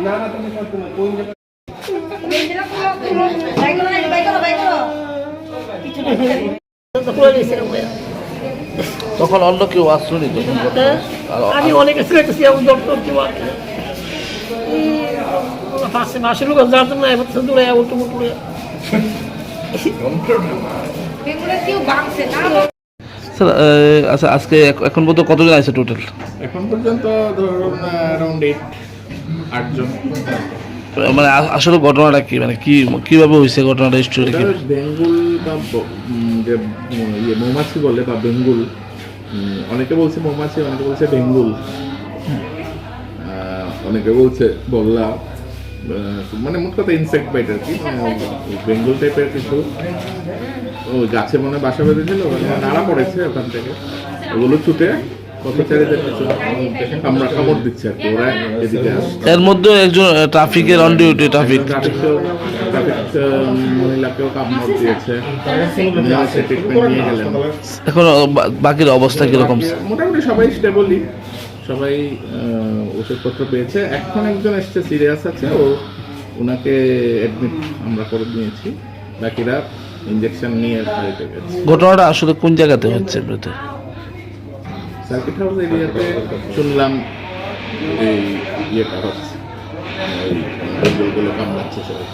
না না তুমি কোন জায়গায়? তখন অন্য কেউ আশ্রয় নিত আর- আমি অনেক ডক্টর কেউ পাশে মাসের লোক যার জন্য এবার তো দূরে উল্টো মুটুরে স্যার আচ্ছা আজকে এখন পর্যন্ত কতজন আছে টোটাল এখন পর্যন্ত ধরুন অ্যারাউন্ড এইট আটজন মানে আসলে ঘটনাটা কি? মানে কি কীভাবে হয়েছে ঘটনাটা স্টোরি কি? বেঙ্গুল বা যে ইয়ে মৌমাছি বলে বা বেঙ্গুল অনেকে বলছে মৌমাছি অনেকে বলছে বেঙ্গুল। অনেকে বলছে বল্লা। মানে মোট কথা ইনসেক্ট বাইট আর কি। মানে বেঙ্গুল টাইপের কিছু। ওই গাছে মনে হয় বাসা বেঁধেছিল ওখানে নাড়া পড়েছে ওখান থেকে। ওগুলো ছুটে এর মধ্যে একজন ট্রাফিকের অন ডিউটি ট্রাফিক এখন বাকির অবস্থা কীরকম? মোটামুটি সবাই স্টেবলই সবাই ওষুধপত্র পেয়েছে। এখন একজন এসছে সিরিয়াস আছে। ও ওনাকে অ্যাডমিট আমরা করে দিয়েছি। বাকিরা ইঞ্জেকশন নিয়ে বাড়িতে গেছে। ঘটনাটা আসলে কোন জায়গাতে হচ্ছে এমনিতে সার্কিট হাউস এরিয়াতে শুনলাম এই ইয়েটা হচ্ছে। ওই কামড়াচ্ছে সবাই।